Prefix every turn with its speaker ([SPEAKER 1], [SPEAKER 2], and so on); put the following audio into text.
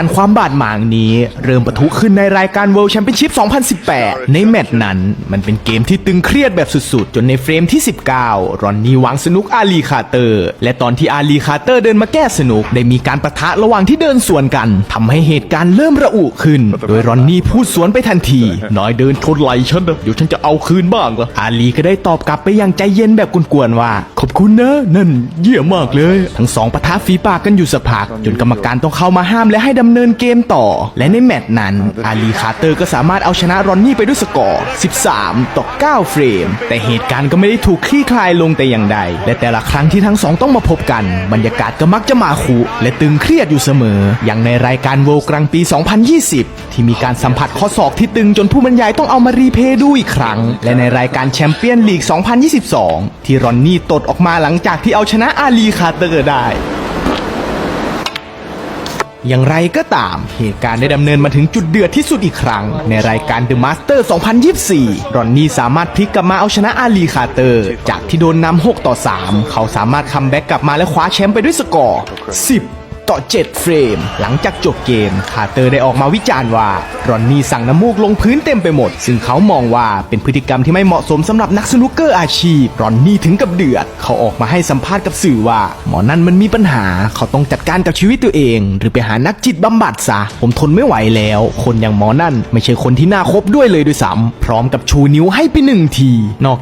[SPEAKER 1] อันความบาดหมางนี้เริ่มปะทุขึ้นในรายการ World Championship 2018 ในแมตช์นั้น มันเป็นเกมที่ตึงเครียดแบบสุดๆ จนในเฟรมที่ 19 รอนนี่วางสนุกอาลีคาเตอร์ และตอนที่อาลีคาเตอร์เดินมาแก้สนุก ได้มีการประทะระหว่างที่เดินสวนกันทำให้เหตุการณ์เริ่มระอุขึ้น โดยรอนนี่พูดสวนไปทันที น้อยเดินชนไหลฉันเดี๋ยวฉันจะเอาคืนบ้างละอาลีก็ได้ตอบกลับไปอย่างใจเย็นแบบกวนๆว่า ขอบคุณนะนั่นเยี่ยมมากเลย ทั้งสองปะทะฝีปากกันอยู่สักพักจนกรรมการต้องเข้ามาห้ามและให้ดำเนินเกมต่อ และในแมตช์นั้น อาลีคาเตอร์ก็สามารถเอาชนะรอนนี่ไปด้วยสกอร์ 13 ต่อ 9 เฟรม แต่เหตุการณ์ก็ไม่ได้ถูกคลี่คลายลงแต่อย่างใด และแต่ละครั้งที่ทั้งสองต้องมาพบกัน บรรยากาศก็มักจะมาคุและตึงเครียดอยู่เสมอ อย่างในรายการ World กลางปี 2020 ที่มีการสัมผัสข้อศอกที่ตึงจนผู้บรรยายต้องเอามารีเพย์ดูอีกครั้ง และในรายการแชมเปี้ยนลีก 2022 ที่รอนนี่ตดออกมาหลังจากที่เอาชนะอาลีคาเตอร์ได้ อย่างไรก็ตาม เหตุการณ์ได้ดำเนินมาถึงจุดเดือดที่สุดอีกครั้ง ในรายการ The Master 2024 รอนนี่สามารถพลิกกลับมาเอาชนะอาลีคาเตอร์ จากที่โดนนำ6ต่อ 3 เขาสามารถคัมแบ็กกลับมาและคว้าแชมป์ไปด้วยสกอร์ 10 ต่อ 7 เฟรม หลังจากจบเกมคาเตอร์ได้ออกมาวิจารณ์ว่ารอนนี่สั่งน้ำมูกลงพื้นเต็มไปหมด ซึ่งเขามองว่าเป็นพฤติกรรมที่ไม่เหมาะสมสำหรับนักสนุกเกอร์อาชีพ รอนนี่ถึงกับเดือด เขาออกมาให้สัมภาษณ์กับสื่อว่า หมอนั่นมันมีปัญหา เขาต้องจัดการกับชีวิตตัวเอง หรือไปหานักจิตบำบัดซะ ผมทนไม่ไหวแล้ว คนอย่างหมอนั่นไม่ใช่คนที่น่าคบด้วยเลยด้วยซ้ำพร้อมกับชูนิ้วให้ไปหนึ่งทีนอก